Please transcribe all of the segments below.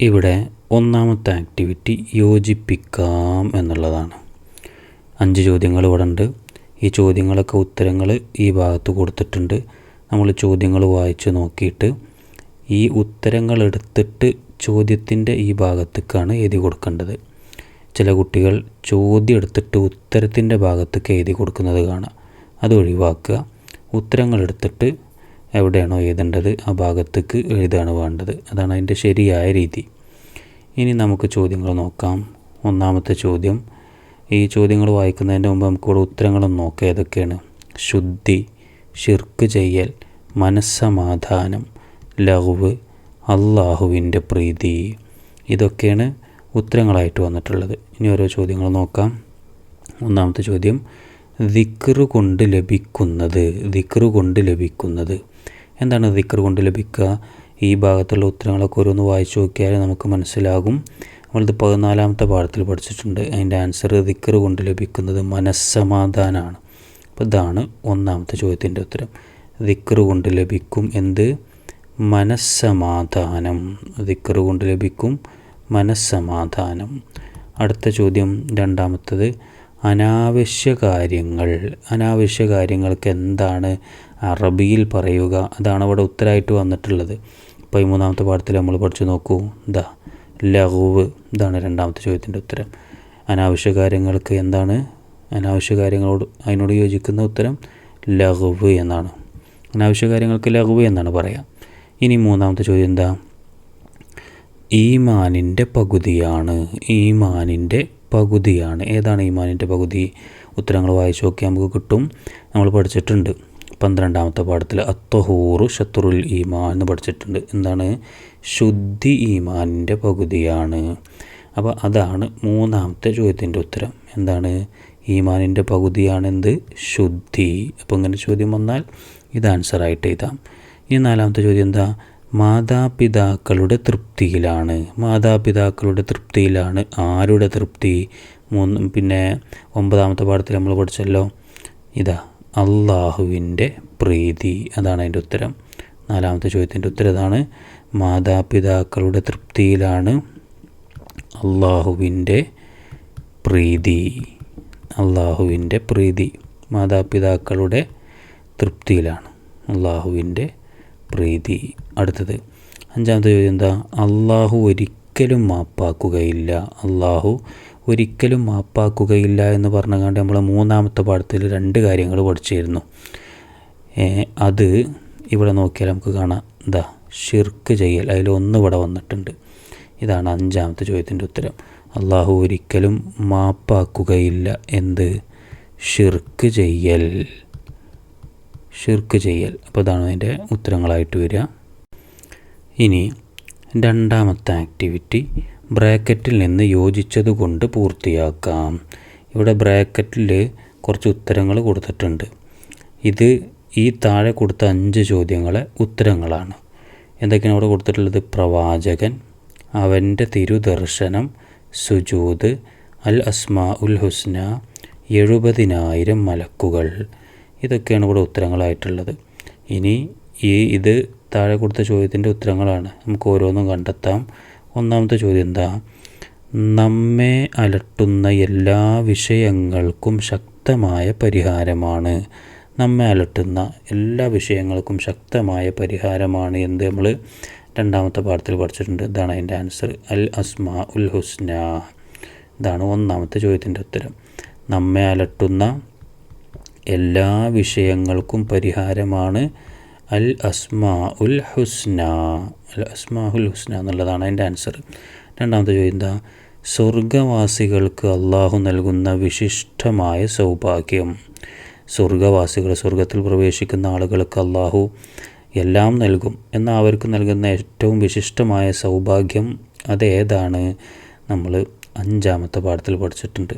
ഇവിടെ ഒന്നാമത്തെ ആക്ടിവിറ്റി യോജിപ്പിക്കാം എന്നുള്ളതാണ്. അഞ്ച് ചോദ്യങ്ങൾ ഇവിടെ ഉണ്ട് ഈ ചോദ്യങ്ങളൊക്കെ ഉത്തരങ്ങൾ ഈ ഭാഗത്ത് കൊടുത്തിട്ടുണ്ട്. നമ്മൾ ചോദ്യങ്ങൾ വായിച്ച് നോക്കിയിട്ട് ഈ ഉത്തരങ്ങൾ എടുത്തിട്ട് ചോദ്യത്തിന്റെ ഈ ഭാഗത്തേക്കാണ് എഴുതി കൊടുക്കേണ്ടത്. ചില കുട്ടികൾ ചോദ്യം എടുത്തിട്ട് ഉത്തരത്തിന്റെ ഭാഗത്തേക്ക് എഴുതി കൊടുക്കുന്നത് കാണാം. അത് ഒഴിവാക്കുക. ഉത്തരങ്ങൾ എടുത്തിട്ട് എവിടെയാണോ എഴുതേണ്ടത് ആ ഭാഗത്തേക്ക് എഴുതാണ് വേണ്ടത്. അതാണ് അതിന്റെ ശരിയായ രീതി. ഇനി നമുക്ക് ചോദ്യങ്ങൾ നോക്കാം. ഒന്നാമത്തെ ചോദ്യം. ഈ ചോദ്യങ്ങൾ വായിക്കുന്നതിന്റെ മുമ്പ് നമുക്കിവിടെ ഉത്തരങ്ങളൊന്ന് നോക്കാം. ഏതൊക്കെയാണ്? ശുദ്ധി ഷിർക്ക് ചെയ്യൽ മനസ്സമാധാനം ലഹുവ് അള്ളാഹുവിന്റെ പ്രീതി. ഇതൊക്കെയാണ് ഉത്തരങ്ങളായിട്ട് വന്നിട്ടുള്ളത്. ഇനി ഓരോ ചോദ്യങ്ങൾ നോക്കാം. ഒന്നാമത്തെ ചോദ്യം. ദിക്റ് കൊണ്ട് ലഭിക്കുന്നത് ദിക്റ് കൊണ്ട് ലഭിക്കുന്നത്. എന്താണ് ദിക്റ് കൊണ്ട് ലഭിക്കുക? ഈ ഭാഗത്തുള്ള ഉത്തരങ്ങളൊക്കെ ഓരോന്ന് വായിച്ചു നോക്കിയാൽ നമുക്ക് മനസ്സിലാകും. നമ്മളിത് പതിനാലാമത്തെ പാഠത്തിൽ പഠിച്ചിട്ടുണ്ട്. അതിന്റെ ആൻസർ ദിക്കർ കൊണ്ട് ലഭിക്കുന്നത് മനസ്സമാധാനമാണ് അപ്പോൾ ഇതാണ് ഒന്നാമത്തെ ചോദ്യത്തിന്റെ ഉത്തരം. ദിക്കർ കൊണ്ട് ലഭിക്കും എന്ത്? മനസ്സമാധാനം. ദിക്കർ കൊണ്ട് ലഭിക്കും മനസ്സമാധാനം. അടുത്ത ചോദ്യം രണ്ടാമത്തത് അനാവശ്യ കാര്യങ്ങൾ. അനാവശ്യ കാര്യങ്ങൾക്ക് എന്താണ് അറബിയിൽ പറയുക? അതാണ് അവിടെ ഉത്തരമായിട്ട് വന്നിട്ടുള്ളത്. ഈ പാഠത്തിൽ നമ്മൾ പഠിച്ചു നോക്കൂ. ദ ലഹുവ് ഇതാണ് രണ്ടാമത്തെ ചോദ്യത്തിന്റെ ഉത്തരം. അനാവശ്യ കാര്യങ്ങൾക്ക് എന്താണ്? അനാവശ്യ കാര്യങ്ങളോട് അതിനോട് യോജിക്കുന്ന ഉത്തരം ലഹുവ് എന്നാണ്. അനാവശ്യ കാര്യങ്ങൾക്ക് ലഹുവ് എന്നാണ് പറയാം. ഇനി മൂന്നാമത്തെ ചോദ്യം എന്താ? ഈമാനിന്റെ പകുതിയാണ്. ഈമാനിന്റെ പകുതിയാണ്. ഏതാണ് ഈമാനിന്റെ പകുതി? ഉത്തരങ്ങൾ വായിച്ചു നോക്കിയാൽ നമുക്ക് കിട്ടും. നമ്മൾ പഠിച്ചിട്ടുണ്ട്. പന്ത്രണ്ടാമത്തെ പാഠത്തിൽ അത്തഹൂറു ഷത്തുറുൽ ഈമാൻ എന്ന് പഠിച്ചിട്ടുണ്ട്. എന്താണ്? ശുദ്ധി ഈമാനിന്റെ പകുതിയാണ്. അപ്പോൾ അതാണ് മൂന്നാമത്തെ ചോദ്യത്തിന്റെ ഉത്തരം. എന്താണ്? ഈമാനിന്റെ പകുതിയാണെന്ത്? ശുദ്ധി. അപ്പോൾ ഇങ്ങനെ ചോദ്യം വന്നാൽ ഇത് ആൻസറായിട്ട് എഴുതാം. ഇനി നാലാമത്തെ ചോദ്യം എന്താ? മാതാപിതാക്കളുടെ തൃപ്തിയിലാണ്. മാതാപിതാക്കളുടെ തൃപ്തിയിലാണ് ആരുടെ തൃപ്തി? മൂന്ന് പിന്നെ ഒമ്പതാമത്തെ പാഠത്തിൽ നമ്മൾ പഠിച്ചല്ലോ. ഇതാ അള്ളാഹുവിന്റെ പ്രീതി. അതാണ് അതിന്റെ ഉത്തരം. നാലാമത്തെ ചോദ്യത്തിന്റെ ഉത്തരം അതാണ് മാതാപിതാക്കളുടെ തൃപ്തിയിലാണ് അള്ളാഹുവിന്റെ പ്രീതി. അള്ളാഹുവിന്റെ പ്രീതി മാതാപിതാക്കളുടെ തൃപ്തിയിലാണ് അള്ളാഹുവിന്റെ പ്രീതി. അടുത്തത്. അഞ്ചാമത്തെ ചോദ്യം എന്താ? അള്ളാഹു ഒരിക്കലും മാപ്പാക്കുകയില്ല. അള്ളാഹു ഒരിക്കലും മാപ്പാക്കുകയില്ല എന്ന് പറഞ്ഞുകൊണ്ട് നമ്മൾ മൂന്നാമത്തെ പാഠത്തിൽ രണ്ട് കാര്യങ്ങൾ പഠിച്ചിരുന്നു. അത് ഇവിടെ നോക്കിയാൽ നമുക്ക് കാണാം. എന്താ ഷിർക്ക് ചെയ്യൽ. അതിലൊന്ന് ഇവിടെ വന്നിട്ടുണ്ട്. ഇതാണ് അഞ്ചാമത്തെ ചോദ്യത്തിന്റെ ഉത്തരം. അള്ളാഹു ഒരിക്കലും മാപ്പാക്കുകയില്ല. എന്ത്? ഷിർക്ക് ചെയ്യൽ. ഷിർക്ക് ചെയ്യൽ. അപ്പോൾ ഇതാണ് അതിന്റെ ഉത്തരങ്ങളായിട്ട് വരിക. ഇനി രണ്ടാമത്തെ ആക്ടിവിറ്റി. ബ്രാക്കറ്റിൽ നിന്ന് യോജിച്ചതുകൊണ്ട് പൂർത്തിയാക്കാം. ഇവിടെ ബ്രാക്കറ്റിൽ കുറച്ച് ഉത്തരങ്ങൾ കൊടുത്തിട്ടുണ്ട്. ഇത് ഈ താഴെ കൊടുത്ത അഞ്ച് ചോദ്യങ്ങളെ ഉത്തരങ്ങളാണ്. എന്തൊക്കെയാണ് അവിടെ കൊടുത്തിട്ടുള്ളത്? പ്രവാചകൻ അവന്റെ തിരുദർശനം സുജൂത് അൽ അസ്മാ ഉൽ ഹുസ്ന എഴുപതിനായിരം മലക്കുകൾ. ഇതൊക്കെയാണ് ഇവിടെ ഉത്തരങ്ങളായിട്ടുള്ളത്. ഇനി ഈ ഇത് താഴെ കൊടുത്ത ചോദ്യത്തിന്റെ ഉത്തരങ്ങളാണ്. നമുക്ക് ഓരോന്നും കണ്ടെത്താം. ഒന്നാമത്തെ ചോദ്യം എന്താ? നമ്മെ അലട്ടുന്ന എല്ലാ വിഷയങ്ങൾക്കും ശക്തമായ പരിഹാരമാണ്. നമ്മെ അലട്ടുന്ന എല്ലാ വിഷയങ്ങൾക്കും ശക്തമായ പരിഹാരമാണ് എന്ത് നമ്മൾ രണ്ടാമത്തെ പാഠത്തിൽ പഠിച്ചിട്ടുണ്ട്. ഇതാണ് അതിന്റെ ആൻസർ അൽ അസ്മാ ഉൽ ഹുസ്ന. ഇതാണ് ഒന്നാമത്തെ ചോദ്യത്തിന്റെ ഉത്തരം. നമ്മെ അലട്ടുന്ന എല്ലാ വിഷയങ്ങൾക്കും പരിഹാരമാണ് അൽ അസ്മാ ഉൽ ഹുസ്ന. അൽ അസ്മാ ഉൽ ഹുസ്ന എന്നുള്ളതാണ് അതിന്റെ ആൻസർ രണ്ടാമത്തെ ചോദ്യം എന്താ? സ്വർഗവാസികൾക്ക് അള്ളാഹു നൽകുന്ന വിശിഷ്ടമായ സൗഭാഗ്യം. സ്വർഗവാസികൾ സ്വർഗത്തിൽ പ്രവേശിക്കുന്ന ആളുകൾക്ക് അള്ളാഹു എല്ലാം നൽകും. എന്നാൽ അവർക്ക് നൽകുന്ന ഏറ്റവും വിശിഷ്ടമായ സൗഭാഗ്യം അതേതാണ്? നമ്മൾ അഞ്ചാമത്തെ പാഠത്തിൽ പഠിച്ചിട്ടുണ്ട്.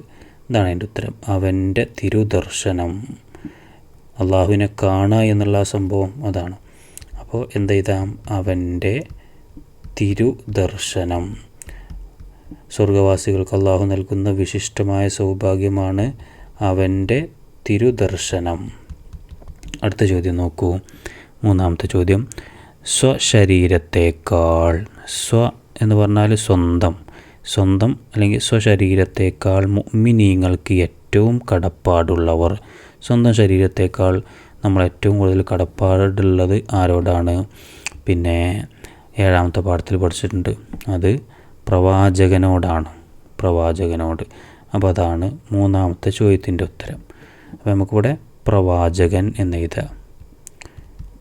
ഇതാണ് അതിന്റെ ഉത്തരം. അവന്റെ തിരുദർശനം. അള്ളാഹുവിനെ കാണുക എന്നുള്ള സംഭവം അതാണ്. അപ്പോൾ എന്ത് ചെയ്താം? അവന്റെ തിരുദർശനം. സ്വർഗവാസികൾക്ക് അള്ളാഹു നൽകുന്ന വിശിഷ്ടമായ സൗഭാഗ്യമാണ് അവന്റെ തിരുദർശനം. അടുത്ത ചോദ്യം നോക്കൂ. മൂന്നാമത്തെ ചോദ്യം. സ്വശരീരത്തേക്കാൾ സ്വ എന്ന് പറഞ്ഞാൽ സ്വന്തം. സ്വന്തം അല്ലെങ്കിൽ സ്വശരീരത്തേക്കാൾ മുഅ്മിനീങ്ങൾക്ക് ഏറ്റവും കടപ്പാടുള്ളവർ സ്വന്തം ശരീരത്തേക്കാൾ നമ്മൾ ഏറ്റവും കൂടുതൽ കടപ്പാടുള്ളത് ആരോടാണ്? പിന്നെ ഏഴാമത്തെ പാഠത്തിൽ പഠിച്ചിട്ടുണ്ട്. അത് പ്രവാചകനോടാണ്. പ്രവാചകനോട്. അപ്പോൾ അതാണ് മൂന്നാമത്തെ ചോദ്യത്തിന്റെ ഉത്തരം. അപ്പോൾ നമുക്കിവിടെ പ്രവാചകൻ എന്ന് എഴുതാം.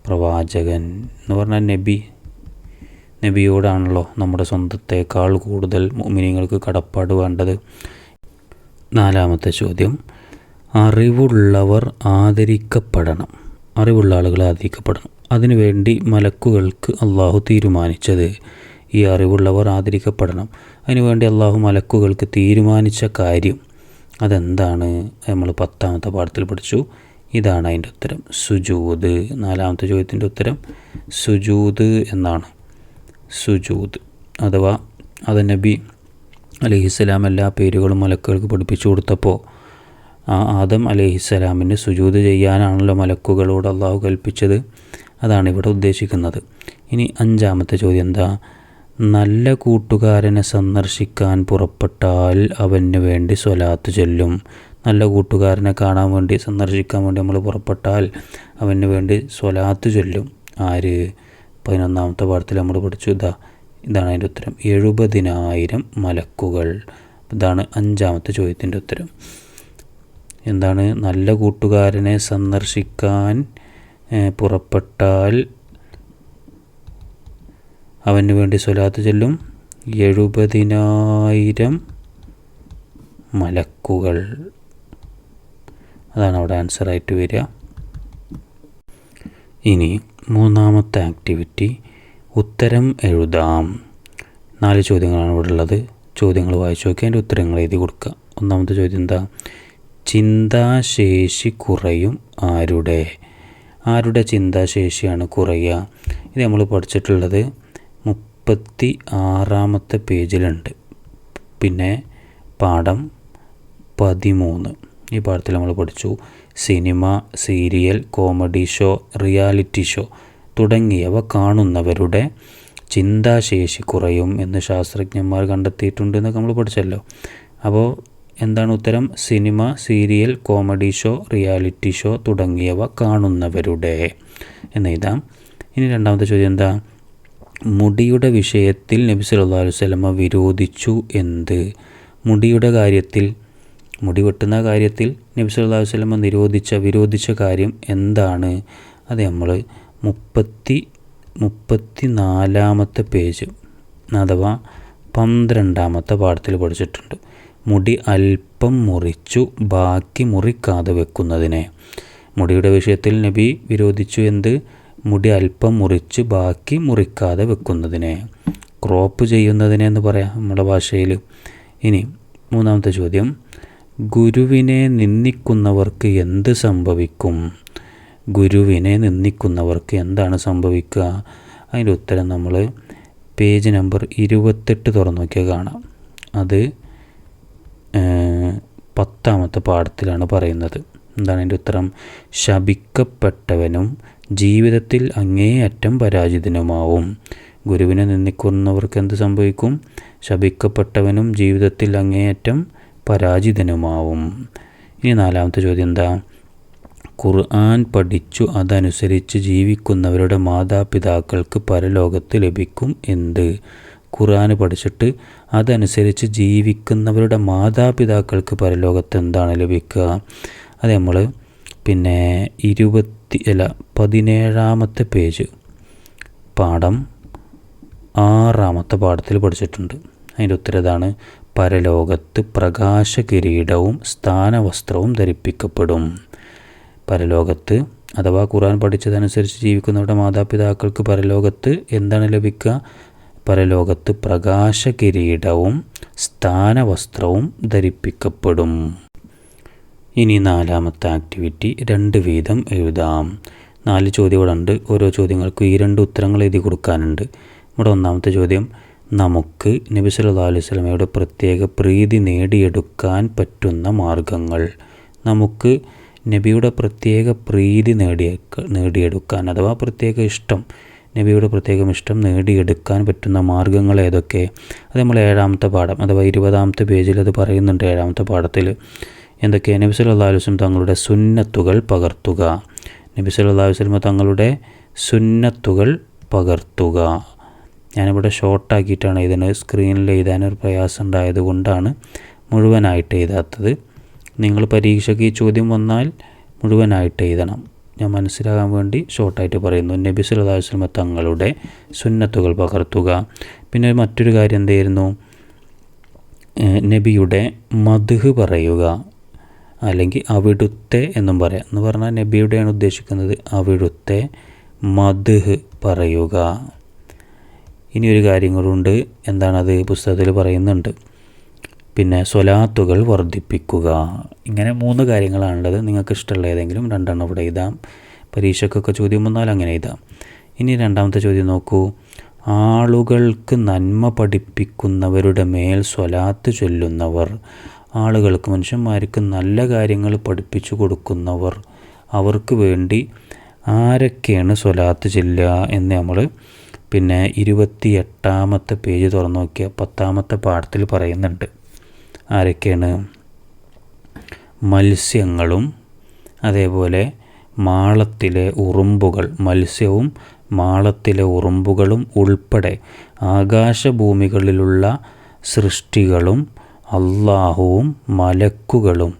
പ്രവാചകൻ എന്ന് പറഞ്ഞാൽ നബി. നബിയോടാണല്ലോ നമ്മുടെ സ്വന്തത്തേക്കാൾ കൂടുതൽ മിനിങ്ങൾക്ക് കടപ്പാട് വേണ്ടത്. നാലാമത്തെ ചോദ്യം. അറിവുള്ളവർ ആദരിക്കപ്പെടണം. അറിവുള്ള ആളുകൾ ആദരിക്കപ്പെടണം. അതിനുവേണ്ടി മലക്കുകൾക്ക് അള്ളാഹു തീരുമാനിച്ചത് ഈ അറിവുള്ളവർ ആദരിക്കപ്പെടണം. അതിനുവേണ്ടി അള്ളാഹു മലക്കുകൾക്ക് തീരുമാനിച്ച കാര്യം അതെന്താണ്? നമ്മൾ പത്താമത്തെ പാഠത്തിൽ പഠിച്ചു. ഇതാണ് അതിന്റെ ഉത്തരം. സുജൂത് നാലാമത്തെ ചോദ്യത്തിന്റെ ഉത്തരം സുജൂത് എന്നാണ്. സുജൂത് അഥവാ അത് നബി അലഹിസ്സലാം എല്ലാ പേരുകളും മലക്കുകൾക്ക് പഠിപ്പിച്ചു കൊടുത്തപ്പോൾ ആദം അലഹിസ്സലാമിന് സുജൂത് ചെയ്യാനാണല്ലോ മലക്കുകളോട് അള്ളാഹു കൽപ്പിച്ചത്. അതാണ് ഇവിടെ ഉദ്ദേശിക്കുന്നത്. ഇനി അഞ്ചാമത്തെ ചോദ്യം എന്താ? നല്ല കൂട്ടുകാരനെ സന്ദർശിക്കാൻ പുറപ്പെട്ടാൽ അവന് വേണ്ടി സ്വലാത്ത് ചൊല്ലും. നല്ല കൂട്ടുകാരനെ കാണാൻ വേണ്ടി സന്ദർശിക്കാൻ വേണ്ടി നമ്മൾ പുറപ്പെട്ടാൽ അവന് വേണ്ടി സ്വലാത്ത് ചൊല്ലും. ആര്? പതിനൊന്നാമത്തെ പാഠത്തിൽ നമ്മൾ പഠിച്ചു. ഇതാ ഇതാണ് അതിന്റെ ഉത്തരം. എഴുപതിനായിരം മലക്കുകൾ. ഇതാണ് അഞ്ചാമത്തെ ചോദ്യത്തിന്റെ ഉത്തരം. എന്താണ് നല്ല കൂട്ടുകാരനെ സന്ദർശിക്കാൻ പുറപ്പെട്ടാൽ അവന് വേണ്ടി സ്വലാത്ത് ചൊല്ലും. എഴുപതിനായിരം മലക്കുകൾ. അതാണ് അവിടെ ആൻസറായിട്ട് വരിക. ഇനി മൂന്നാമത്തെ ആക്ടിവിറ്റി ഉത്തരം എഴുതാം. നാല് ചോദ്യങ്ങളാണ് ഇവിടെ ഉള്ളത്. ചോദ്യങ്ങൾ വായിച്ചു നോക്കി അതിന്റെ ഉത്തരങ്ങൾ എഴുതി കൊടുക്കുക. ഒന്നാമത്തെ ചോദ്യം എന്താ? ചിന്താശേഷി കുറയും ആരുടെ? ആരുടെ ചിന്താശേഷിയാണ് കുറയുക? ഇത് നമ്മൾ പഠിച്ചിട്ടുള്ളത് മുപ്പത്തി ആറാമത്തെ പേജിലുണ്ട്. പിന്നെ പാഠം പതിമൂന്ന്. ഈ പാഠത്തിൽ നമ്മൾ പഠിച്ചു. Cinema serial comedy show reality show തുടങ്ങിയവ കാണുന്നവരുടെ ചിന്താശേഷി കുറയും എന്ന് ശാസ്ത്രജ്ഞന്മാർ കണ്ടെത്തിയിട്ടുണ്ട് എന്നൊക്കെ നമ്മൾ പഠിച്ചല്ലോ. അപ്പോൾ എന്താണ് ഉത്തരം cinema serial comedy show reality show തുടങ്ങിയവ കാണുന്നവരുടെ. എന്നെഴുതാം ഇനി രണ്ടാമത്തെ ചോദ്യം എന്താ? മുടിയുടെ വിഷയത്തിൽ നബി സല്ലല്ലാഹു അലൈഹി വസല്ലമ വിരോധിച്ചു എന്ത്? മുടിയുടെ കാര്യത്തിൽ മുടി വെട്ടുന്ന കാര്യത്തിൽ നബി സല്ലല്ലാഹു അലൈഹി വസല്ലമ നിരോധിച്ച വിരോധിച്ച കാര്യം എന്താണ്? അത് നമ്മൾ മുപ്പത്തി മുപ്പത്തി നാലാമത്തെ പേജ് അഥവാ പന്ത്രണ്ടാമത്തെ പാഠത്തിൽ പഠിച്ചിട്ടുണ്ട്. മുടി അല്പം മുറിച്ചു ബാക്കി മുറിക്കാതെ വെക്കുന്നതിനെ. മുടിയുടെ വിഷയത്തിൽ നബി വിരോധിച്ചു എന്ത്? മുടി അല്പം മുറിച്ച് ബാക്കി മുറിക്കാതെ വെക്കുന്നതിനെ. ക്രോപ്പ് ചെയ്യുന്നതിനെ എന്ന് പറയാം നമ്മുടെ ഭാഷയിൽ. ഇനി മൂന്നാമത്തെ ചോദ്യം. ഗുരുവിനെ നിന്ദിക്കുന്നവർക്ക് എന്ത് സംഭവിക്കും? ഗുരുവിനെ നിന്ദിക്കുന്നവർക്ക് എന്താണ് സംഭവിക്കുക? അതിന്റെ ഉത്തരം നമ്മൾ പേജ് നമ്പർ ഇരുപത്തെട്ട് തുറന്നു നോക്കിയാൽ കാണാം. അത് പത്താമത്തെ പാഠത്തിലാണ് പറയുന്നത്. എന്താണ് അതിന്റെ ഉത്തരം? ശപിക്കപ്പെട്ടവനും ജീവിതത്തിൽ അങ്ങേയറ്റം പരാജിതനുമാവും. ഗുരുവിനെ നിന്ദിക്കുന്നവർക്ക് എന്ത് സംഭവിക്കും? ശപിക്കപ്പെട്ടവനും ജീവിതത്തിൽ അങ്ങേയറ്റം പരാജിതനുമാവും. ഇനി നാലാമത്തെ ചോദ്യം എന്താ? ഖുർആൻ പഠിച്ചു അതനുസരിച്ച് ജീവിക്കുന്നവരുടെ മാതാപിതാക്കൾക്ക് പരലോകത്ത് ലഭിക്കും എന്ത്? ഖുർആൻ പഠിച്ചിട്ട് അതനുസരിച്ച് ജീവിക്കുന്നവരുടെ മാതാപിതാക്കൾക്ക് പരലോകത്ത് എന്താണ് ലഭിക്കുക? അത് നമ്മൾ പിന്നെ ഇരുപത്തി അല്ല പതിനേഴാമത്തെ പേജ് പാഠം ആറാമത്തെ പാഠത്തിൽ പഠിച്ചിട്ടുണ്ട്. അതിന്റെ ഉത്തരതാണ് പരലോകത്ത് പ്രകാശ കിരീടവും സ്ഥാനവസ്ത്രവും ധരിപ്പിക്കപ്പെടും. പരലോകത്ത് അഥവാ ഖുർആൻ പഠിച്ചതനുസരിച്ച് ജീവിക്കുന്നവരുടെ മാതാപിതാക്കൾക്ക് പരലോകത്ത് എന്താണ് ലഭിക്കുക? പരലോകത്ത് പ്രകാശകിരീടവും സ്ഥാനവസ്ത്രവും ധരിപ്പിക്കപ്പെടും. ഇനി നാലാമത്തെ ആക്ടിവിറ്റി രണ്ട് വീതം എഴുതാം. നാല് ചോദ്യം ഇവിടെ ഉണ്ട് ഓരോ ചോദ്യങ്ങൾക്കും ഈ രണ്ട് ഉത്തരങ്ങൾ എഴുതി കൊടുക്കാനുണ്ട്. ഇവിടെ ഒന്നാമത്തെ ചോദ്യം നമുക്ക് നബി സല്ലാ അലൈഹി വസല്ലമയുടെ പ്രത്യേക പ്രീതി നേടിയെടുക്കാൻ പറ്റുന്ന മാർഗങ്ങൾ. നമുക്ക് നബിയുടെ പ്രത്യേക പ്രീതി നേടിയ നേടിയെടുക്കാൻ അഥവാ പ്രത്യേക ഇഷ്ടം നബിയുടെ പ്രത്യേകം ഇഷ്ടം നേടിയെടുക്കാൻ പറ്റുന്ന മാർഗങ്ങൾ ഏതൊക്കെ? അത് നമ്മൾ ഏഴാമത്തെ പാഠം അഥവാ ഇരുപതാമത്തെ പേജിൽ അത് പറയുന്നുണ്ട് ഏഴാമത്തെ പാഠത്തിൽ. എന്തൊക്കെ? നബി സല്ലല്ലാഹു അലൈഹി തങ്ങളുടെ സുന്നത്തുകൾ പകർത്തുക. നബി സല്ലല്ലാഹു അലൈഹി തങ്ങളുടെ സുന്നത്തുകൾ പകർത്തുക. ഞാനിവിടെ ഷോർട്ടാക്കിയിട്ടാണ് ഇതിന് സ്ക്രീനിൽ എഴുതാനൊരു പ്രയാസം ഉണ്ടായത് കൊണ്ടാണ് മുഴുവനായിട്ട് എഴുതാത്തത്. നിങ്ങൾ പരീക്ഷയ്ക്ക് ഈ ചോദ്യം വന്നാൽ മുഴുവനായിട്ട് എഴുതണം. ഞാൻ മനസ്സിലാകാൻ വേണ്ടി ഷോർട്ടായിട്ട് പറയുന്നു. നബി സല്ലല്ലാഹു അലൈഹി തങ്ങളുടെ സുന്നത്തുകൾ പകർത്തുക. പിന്നെ മറ്റൊരു കാര്യം എന്തായിരുന്നു? നബിയുടെ മധുഹ് പറയുക അല്ലെങ്കിൽ അവിടുത്തെ എന്നും പറയാം. എന്ന് പറഞ്ഞാൽ നബിയുടെയാണ് ഉദ്ദേശിക്കുന്നത് അവിടുത്തെ മധുഹ് പറയുക. ഇനിയൊരു ഒരു കാര്യം കൂടെ എന്താണത് പുസ്തകത്തിൽ പറയുന്നുണ്ട്. പിന്നെ സ്വലാത്തുകൾ വർദ്ധിപ്പിക്കുക. ഇങ്ങനെ മൂന്ന് കാര്യങ്ങളാണുള്ളത്. നിങ്ങൾക്ക് ഇഷ്ടമുള്ള ഏതെങ്കിലും രണ്ടെണ്ണം ഇവിടെ എഴുതാം. പരീക്ഷയ്ക്കൊക്കെ ചോദ്യം വന്നാൽ അങ്ങനെ എഴുതാം. ഇനി രണ്ടാമത്തെ ചോദ്യം നോക്കൂ. ആളുകൾക്ക് നന്മ പഠിപ്പിക്കുന്നവരുടെ മേൽ സ്വലാത്ത് ചൊല്ലുന്നവർ ആളുകൾക്ക് മനുഷ്യന്മാർക്ക് നല്ല കാര്യങ്ങൾ പഠിപ്പിച്ചു കൊടുക്കുന്നവർ അവർക്ക് വേണ്ടി ആരൊക്കെയാണ് സ്വലാത്ത് ചെല്ലുക എന്ന് നമ്മൾ പിന്നെ ഇരുപത്തി എട്ടാമത്തെ പേജ് തുറന്നു നോക്കിയ പത്താമത്തെ പാഠത്തിൽ പറയുന്നുണ്ട്. ആരൊക്കെയാണ്? മത്സ്യങ്ങളും അതേപോലെ മാളത്തിലെ ഉറുമ്പുകൾ മത്സ്യവും മാളത്തിലെ ഉറുമ്പുകളും ഉൾപ്പെടെ ആകാശഭൂമികളിലുള്ള സൃഷ്ടികളും അള്ളാഹുവും മലക്കുകളും.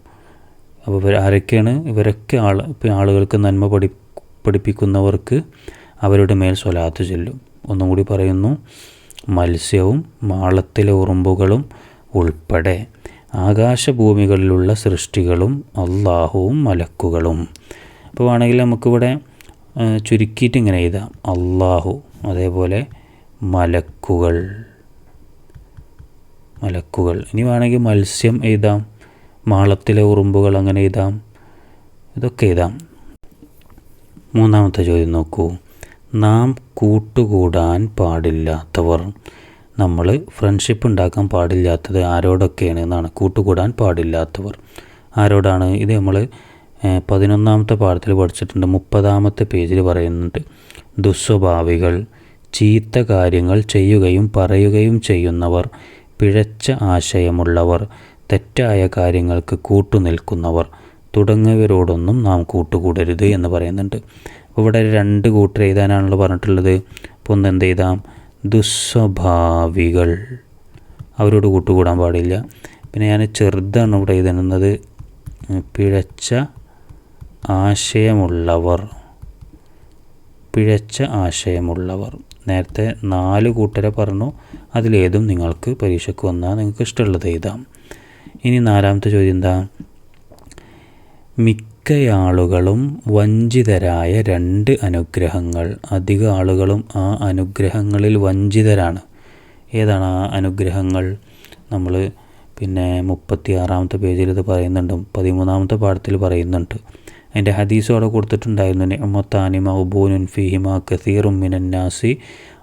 അപ്പോൾ ഇവർ ആരൊക്കെയാണ്? ഇവരൊക്കെ ആൾ ആളുകൾക്ക് നന്മ പഠി പഠിപ്പിക്കുന്നവർക്ക് അവരുടെ മേൽ സ്വലാത്ത് ചെല്ലും. ഒന്നും കൂടി പറയുന്നു. മത്സ്യവും മാളത്തിലെ ഉറുമ്പുകളും ഉൾപ്പെടെ. ആകാശഭൂമികളിലുള്ള സൃഷ്ടികളും അള്ളാഹുവും മലക്കുകളും. അപ്പോൾ വേണമെങ്കിൽ നമുക്കിവിടെ ചുരുക്കിയിട്ട് ഇങ്ങനെ എഴുതാം. അള്ളാഹു അതേപോലെ മലക്കുകൾ. മലക്കുകൾ. ഇനി വേണമെങ്കിൽ മത്സ്യം എഴുതാം. മാളത്തിലെ ഉറുമ്പുകൾ അങ്ങനെ എഴുതാം. ഇതൊക്കെ എഴുതാം. മൂന്നാമത്തെ ചോദ്യം നോക്കൂ. നാം കൂട്ടുകൂടാൻ പാടില്ലാത്തവർ നമ്മൾ ഫ്രണ്ട്ഷിപ്പ് ഉണ്ടാക്കാൻ പാടില്ലാത്തത് ആരോടൊക്കെയാണ് എന്നാണ് കൂട്ടുകൂടാൻ പാടില്ലാത്തവർ. ആരോടാണ്? ഇത് നമ്മൾ പതിനൊന്നാമത്തെ പാഠത്തിൽ പഠിച്ചിട്ടുണ്ട്. മുപ്പതാമത്തെ പേജിൽ പറയുന്നുണ്ട്. ദുസ്വഭാവികൾ ചീത്ത കാര്യങ്ങൾ ചെയ്യുകയും പറയുകയും ചെയ്യുന്നവർ പിഴച്ച ആശയമുള്ളവർ തെറ്റായ കാര്യങ്ങൾക്ക് കൂട്ടുനിൽക്കുന്നവർ തുടങ്ങിയവരോടൊന്നും നാം കൂട്ടുകൂടരുത് എന്ന് പറയുന്നുണ്ട്. ഇവിടെ രണ്ട് കൂട്ടർ എഴുതാനാണല്ലോ പറഞ്ഞിട്ടുള്ളത്. അപ്പോൾ ഒന്ന് എന്ത് എഴുതാം ദുസ്വഭാവികൾ. അവരോട് കൂട്ടുകൂടാൻ പാടില്ല. പിന്നെ ഞാൻ ചെറുതാണ് ഇവിടെ എഴുതുന്നത് പിഴച്ച ആശയമുള്ളവർ. പിഴച്ച ആശയമുള്ളവർ. നേരത്തെ നാല് കൂട്ടരെ പറഞ്ഞു അതിലേതും നിങ്ങൾക്ക് പരീക്ഷയ്ക്ക് വന്നാൽ നിങ്ങൾക്ക് ഇഷ്ടമുള്ളത് എഴുതാം. ഇനി നാലാമത്തെ ചോദ്യം എന്താ? മിക്ക ആളുകളും വഞ്ചിതരായ രണ്ട് അനുഗ്രഹങ്ങൾ. അധിക ആളുകളും ആ അനുഗ്രഹങ്ങളിൽ വഞ്ചിതരാണ്. ഏതാണ് ആ അനുഗ്രഹങ്ങൾ? നമ്മൾ പിന്നെ മുപ്പത്തി ആറാമത്തെ പേജിൽ ഇത് പറയുന്നുണ്ട് പതിമൂന്നാമത്തെ പാഠത്തിൽ പറയുന്നുണ്ട്. അതിന്റെ ഹദീസും അവിടെ കൊടുത്തിട്ടുണ്ടായിരുന്നു നിഅമത്താനി മഹബൂനുൻ ഫിഹിമ കസീറും മിനന്നാസി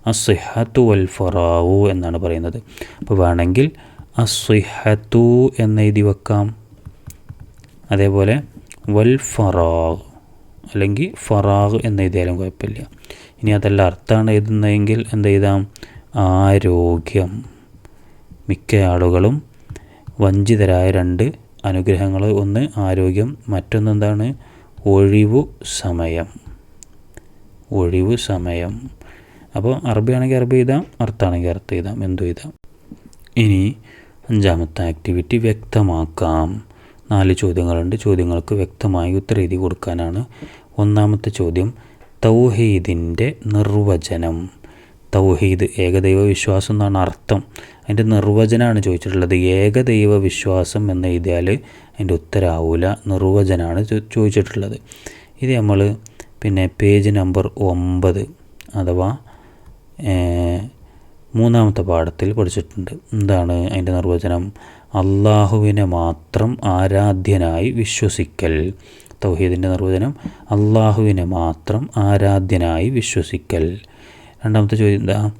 അസ്ഹത്തു വൽ ഫറാവു എന്നാണ് പറയുന്നത്. അപ്പോൾ വേണമെങ്കിൽ അസിഹത്തു എന്ന് എഴുതി വെക്കാം. അതേപോലെ വൽ ഫറാഗ്. അല്ലെങ്കിൽ ഫറാഗ് എന്ന് എഴുതിയാലും കുഴപ്പമില്ല. ഇനി അതല്ല അർത്ഥമാണ് എഴുതുന്നതെങ്കിൽ എന്ത് എഴുതാം? ആരോഗ്യം. മിക്ക ആളുകളും വഞ്ചിതരായ രണ്ട് അനുഗ്രഹങ്ങൾ. ഒന്ന് ആരോഗ്യം മറ്റൊന്ന് എന്താണ് ഒഴിവു സമയം. ഒഴിവു സമയം. അപ്പോൾ അറബിയാണെങ്കിൽ അറബി എഴുതാം അർത്ഥമാണെങ്കിൽ അർത്ഥം എഴുതാം എന്തു എഴുതാം. ഇനി അഞ്ചാമത്തെ ആക്ടിവിറ്റി വ്യക്തമാക്കാം. നാല് ചോദ്യങ്ങളുണ്ട്. ചോദ്യങ്ങൾക്ക് വ്യക്തമായി ഉത്തരം എഴുതി കൊടുക്കാനാണ് ഒന്നാമത്തെ ചോദ്യം തൗഹീദിന്റെ നിർവചനം. തൗഹീദ് ഏകദൈവ വിശ്വാസം എന്നാണ് അർത്ഥം. അതിന്റെ നിർവചനമാണ് ചോദിച്ചിട്ടുള്ളത്. ഏകദൈവ വിശ്വാസം എന്ന് എഴുതിയാൽ അതിന്റെ ഉത്തരാവൂല നിർവചനമാണ് ചോദിച്ചിട്ടുള്ളത്. ഇത് നമ്മൾ പിന്നെ പേജ് നമ്പർ ഒമ്പത് അഥവാ മൂന്നാമത്തെ പാഠത്തിൽ പഠിച്ചിട്ടുണ്ട്. എന്താണ് അതിന്റെ നിർവചനം? അള്ളാഹുവിനെ മാത്രം ആരാധ്യനായി വിശ്വസിക്കൽ. തൗഹീദിന്റെ നിർവചനം അള്ളാഹുവിനെ മാത്രം ആരാധ്യനായി വിശ്വസിക്കൽ. രണ്ടാമത്തെ ചോദ്യം എന്താ?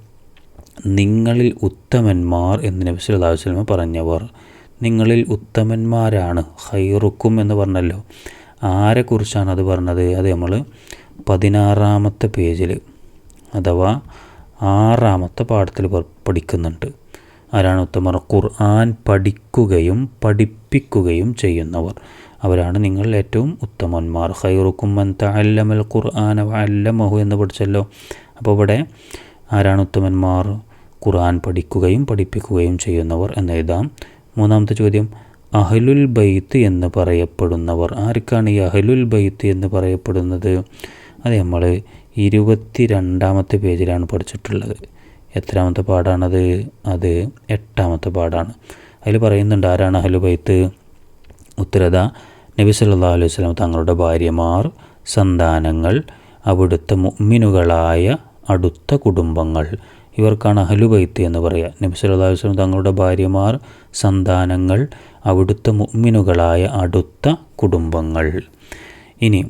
നിങ്ങളിൽ ഉത്തമന്മാർ എന്ന് നബി സല്ലല്ലാഹു അലൈഹി വസല്ലം പറഞ്ഞവർ. നിങ്ങളിൽ ഉത്തമന്മാരാണ് ഹൈറുക്കും എന്ന് പറഞ്ഞല്ലോ. ആരെക്കുറിച്ചാണ് അത് പറഞ്ഞത്? അത് നമ്മൾ പതിനാറാമത്തെ പേജിൽ അഥവാ ആറാമത്തെ പാഠത്തിൽ പഠിക്കുന്നുണ്ട്. ആരാണ് ഉത്തമർ? ഖുർആൻ പഠിക്കുകയും പഠിപ്പിക്കുകയും ചെയ്യുന്നവർ. അവരാണ് നിങ്ങൾ ഏറ്റവും ഉത്തമന്മാർ. ഖൈറുക്കും മൻ തഅല്ലമൽ ഖുർആന വഅല്ലമഹു എന്ന് പഠിച്ചല്ലോ. അപ്പോൾ ഇവിടെ ആരാണ് ഉത്തമന്മാർ? ഖുർആൻ പഠിക്കുകയും പഠിപ്പിക്കുകയും ചെയ്യുന്നവർ എന്ന് എഴുതാം. മൂന്നാമത്തെ ചോദ്യം അഹലുൽ ബൈത്ത് എന്ന് പറയപ്പെടുന്നവർ. ആർക്കാണ് ഈ അഹലുൽ ബൈത്ത് എന്ന് പറയപ്പെടുന്നത്? അത് നമ്മൾ ഇരുപത്തി രണ്ടാമത്തെ പേജിലാണ് പഠിച്ചിട്ടുള്ളത്. എത്രാമത്തെ പാടാണത്? അത് എട്ടാമത്തെ പാടാണ്. അതിൽ പറയുന്നുണ്ട് ആരാണ് അഹലു ബൈത്ത്? ഉത്തരത നബി സല്ലാ അലൈഹി വസല്ലം തങ്ങളുടെ ഭാര്യമാർ സന്താനങ്ങൾ അവിടുത്തെ മുമ്മിനുകളായ അടുത്ത കുടുംബങ്ങൾ. ഇവർക്കാണ് അഹ്ലുബൈത്ത് എന്ന് പറയുക നബി സല്ലല്ലാഹു അലൈഹി സ്വലം തങ്ങളുടെ ഭാര്യമാർ സന്താനങ്ങൾ അവിടുത്തെ മുമ്മിനുകളായ അടുത്ത കുടുംബങ്ങൾ. ഇനി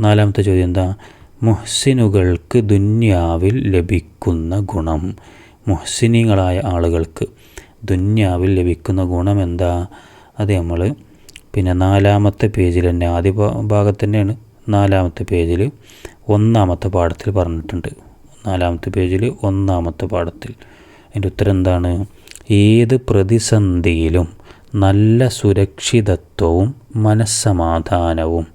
നാലാമത്തെ ചോദ്യം എന്താ? മുഹ്സിനുകൾക്ക് ദുന്യാവിൽ ലഭിക്കുന്ന ഗുണം. മുഹ്സിനികളായ ആളുകൾക്ക് ദുന്യാവിൽ ലഭിക്കുന്ന ഗുണം എന്താ? അത് നമ്മൾ പിന്നെ നാലാമത്തെ പേജിൽ തന്നെ ആദ്യ ഭാഗത്ത് തന്നെയാണ് നാലാമത്തെ പേജിൽ ഒന്നാമത്തെ പാഠത്തിൽ പറഞ്ഞിട്ടുണ്ട്. നാലാമത്തെ പേജിൽ ഒന്നാമത്തെ പാഠത്തിൽ. അതിന്റെ ഉത്തരം എന്താണ്? ഏത് പ്രതിസന്ധിയിലും നല്ല സുരക്ഷിതത്വവും മനസ്സമാധാനവും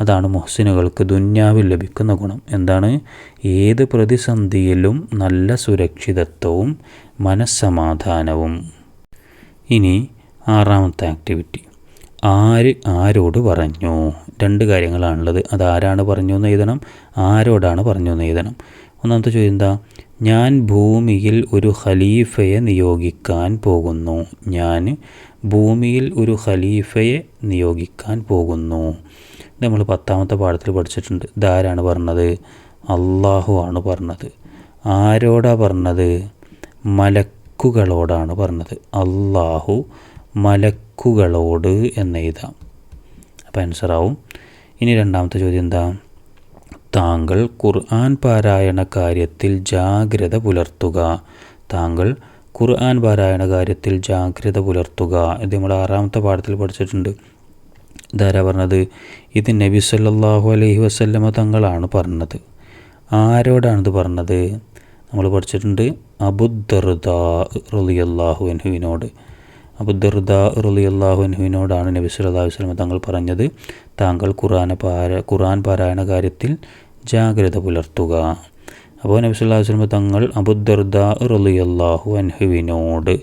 അതാണ് മുഹസിനുകൾക്ക് ദുന്യാവിൽ ലഭിക്കുന്ന ഗുണം. എന്താണ്? ഏത് പ്രതിസന്ധിയിലും നല്ല സുരക്ഷിതത്വവും മനസ്സമാധാനവും. ഇനി ആറാമത്തെ ആക്ടിവിറ്റി. ആര് ആരോട് പറഞ്ഞു? രണ്ട് കാര്യങ്ങളാണുള്ളത്. അത് ആരാണ് പറഞ്ഞു എന്ന് എഴുതണം. ആരോടാണ് പറഞ്ഞു എന്ന് എഴുതണം. ഒന്നാമത്തെ ചോദ്യം എന്താ? ഞാൻ ഭൂമിയിൽ ഒരു ഖലീഫയെ നിയോഗിക്കാൻ പോകുന്നു. ഞാൻ ഭൂമിയിൽ ഒരു ഖലീഫയെ നിയോഗിക്കാൻ പോകുന്നു. നമ്മൾ പത്താമത്തെ പാഠത്തിൽ പഠിച്ചിട്ടുണ്ട്. ഇതാരാണ് പറഞ്ഞത്? അള്ളാഹു ആണ് പറഞ്ഞത്. ആരോടാ പറഞ്ഞത്? മലക്കുകളോടാണ് പറഞ്ഞത്. അള്ളാഹു മലക്കുകളോട് എന്ന് എഴുതാം. അപ്പോൾ ആൻസറാവും ഇനി രണ്ടാമത്തെ ചോദ്യം എന്താ? താങ്കൾ ഖുർആൻ പാരായണ കാര്യത്തിൽ ജാഗ്രത പുലർത്തുക. താങ്കൾ ഖുർആൻ പാരായണ കാര്യത്തിൽ ജാഗ്രത പുലർത്തുക. ഇത് നമ്മൾ ആറാമത്തെ പാഠത്തിൽ പഠിച്ചിട്ടുണ്ട്. ഇതാരാ പറഞ്ഞത് ഇത് നബി സല്ലാഹു അലൈഹി വസല്ലമ തങ്ങളാണ് പറഞ്ഞത്. ആരോടാണിത് പറഞ്ഞത്? നമ്മൾ പഠിച്ചിട്ടുണ്ട് അബുദർദ റളിയല്ലാഹു അൻഹുവിനോട്. അബുദർദ റളിയല്ലാഹു അൻഹുവിനോടാണ് നബി സല്ലല്ലാഹു വസ്ലമ തങ്ങൾ പറഞ്ഞത്. താങ്കൾ ഖുറാന പാര ഖുറാൻ പാരായണ കാര്യത്തിൽ ജാഗ്രത പുലർത്തുക. അപ്പോൾ നബി സല്ലല്ലാഹു വസ്ലമ തങ്ങൾ അബുദർദ റളിയല്ലാഹു അൻഹുവിനോട്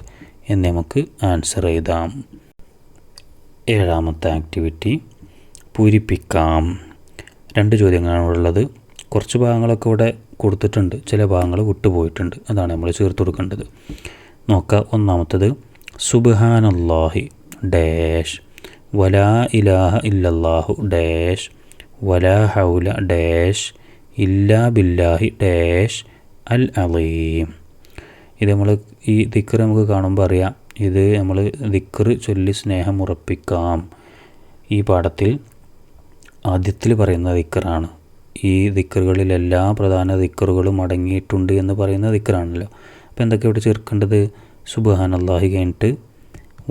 എന്ന് നമുക്ക് ആൻസർ എഴുതാം. ഏഴാമത്തെ ആക്ടിവിറ്റി പൂരിപ്പിക്കാം. രണ്ട് ചോദ്യങ്ങളാണ് ഉള്ളത്. കുറച്ച് ഭാഗങ്ങളൊക്കെ ഇവിടെ കൊടുത്തിട്ടുണ്ട്. ചില ഭാഗങ്ങൾ വിട്ടുപോയിട്ടുണ്ട്. അതാണ് നമ്മൾ ചേർത്ത് കൊടുക്കേണ്ടത്. നോക്കുക ഒന്നാമത്തത് സുബ്ഹാനല്ലാഹി ഡാഷ്. വലാ ഇലാഹ ഇല്ലല്ലാഹു ഡാഷ്. വലാ ഹൗല ഡാഷ്. ഇല്ലാ ബില്ലാഹി ഡാഷ്. അൽ അലീം. ഇത് നമ്മൾ ഈ ദിക്കർ നമുക്ക് കാണുമ്പോൾ അറിയാം. ഇത് നമ്മൾ ദിക്കർ ചൊല്ലി സ്നേഹം ഉറപ്പിക്കാം. ഈ പാഠത്തിൽ ആദ്യത്തിൽ പറയുന്ന ദിക്കറാണ് ഈ ദിക്കറുകളിൽ എല്ലാ പ്രധാന ദിക്കറുകളും അടങ്ങിയിട്ടുണ്ട് എന്ന് പറയുന്ന ദിക്കറാണല്ലോ അപ്പോൾ എന്തൊക്കെ ഇവിടെ ചേർക്കേണ്ടത്? സുബഹാൻ അള്ളാഹി കഴിഞ്ഞിട്ട്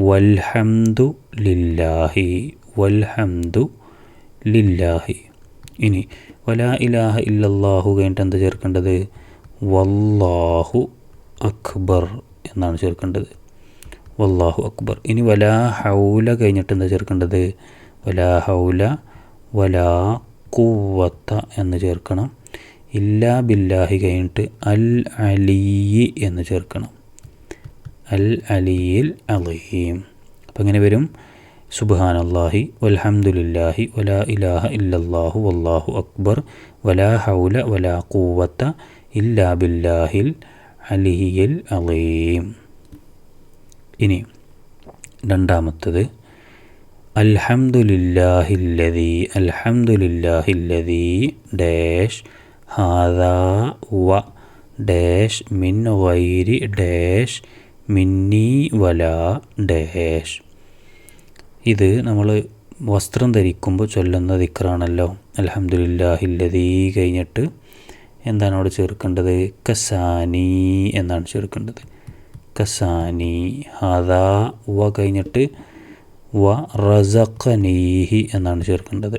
വൽഹംദു ലില്ലാഹി വൽഹംദു ലില്ലാഹി. ഇനി വലാ ഇലാഹ ഇല്ലല്ലാഹു കഴിഞ്ഞിട്ട് എന്താ ചേർക്കേണ്ടത്? വല്ലാഹു അക്ബർ എന്നാണ് ചേർക്കേണ്ടത്. വല്ലാഹു അക്ബർ. ഇനി വലാ ഹൗല കഴിഞ്ഞിട്ട് എന്താ ചേർക്കേണ്ടത്? വലാ ഹൗല വലാ കുവത്ത എന്ന് ചേർക്കണം. ഇല്ലാ ബില്ലാഹി കഴിഞ്ഞിട്ട് അൽ അലിയി എന്ന് ചേർക്കണം. അൽ അലിയിൽ അലീം. അപ്പം അങ്ങനെ വരും? സുബ്ഹാനല്ലാഹി വൽഹംദുലില്ലാഹി വലാ ഇലാഹ ഇല്ലാഹു വല്ലാഹു അക്ബർ. വലാ ഹൗല വലാ കൂവത്ത ഇല്ലാ ബില്ലാഹിൽ അലിയിൽ അലീം. ഇനി രണ്ടാമത്തത് അൽഹംദുലില്ലാഹില്ലതി അൽഹംദുലില്ലാഹില്ലതി ഡാഷ് ഹാദാ വ ഡാഷ് മിൻ വൈരി ഡാഷ് മിന്നി വല ഡാഷ്. ഇത് നമ്മൾ വസ്ത്രം ധരിക്കുമ്പോൾ ചൊല്ലുന്ന ദിക്റാണല്ലോ. അലഹമുല്ലാഹില്ലതീ കഴിഞ്ഞിട്ട് എന്താണ് അവിടെ ചേർക്കേണ്ടത്? കസാനി എന്നാണ് ചേർക്കേണ്ടത്. കസാനി ഹദാ വ കഴിഞ്ഞിട്ട് വ റസഖനീഹി എന്നാണ് ചേർക്കേണ്ടത്.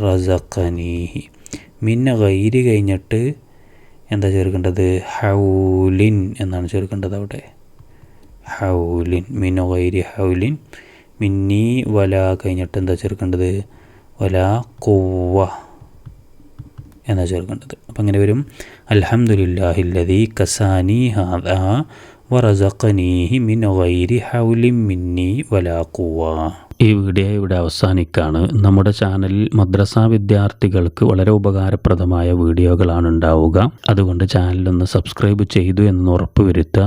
റസഖനീഹി. മിന്ന ഗൈരി കഴിഞ്ഞിട്ട് എന്താ ചേർക്കേണ്ടത്? ഹൗലിൻ എന്നാണ് ചേർക്കേണ്ടത് അവിടെ. ഹൗലിൻ മിന്ന ഗൈരി ഹൗലിൻ. മിന്നി വല കഴിഞ്ഞിട്ട് എന്താ ചേർക്കേണ്ടത്? വല കൊവ്വ എന്നാ ചേർക്കേണ്ടത് അപ്പം അങ്ങനെ വരും. അലഹമുല്ലാഹില്ലതി കസാനി വറസഖനീഹി മിൻ ഗൈരി ഹൗലിൻ മിന്നി വലാക്കുവ ഈ വീഡിയോ ഇവിടെ അവസാനിക്കാണ്. നമ്മുടെ ചാനലിൽ മദ്രസ വിദ്യാർത്ഥികൾക്ക് വളരെ ഉപകാരപ്രദമായ വീഡിയോകളാണ് ഉണ്ടാവുക. അതുകൊണ്ട് ചാനലൊന്ന് സബ്സ്ക്രൈബ് ചെയ്തു എന്ന് ഉറപ്പുവരുത്തുക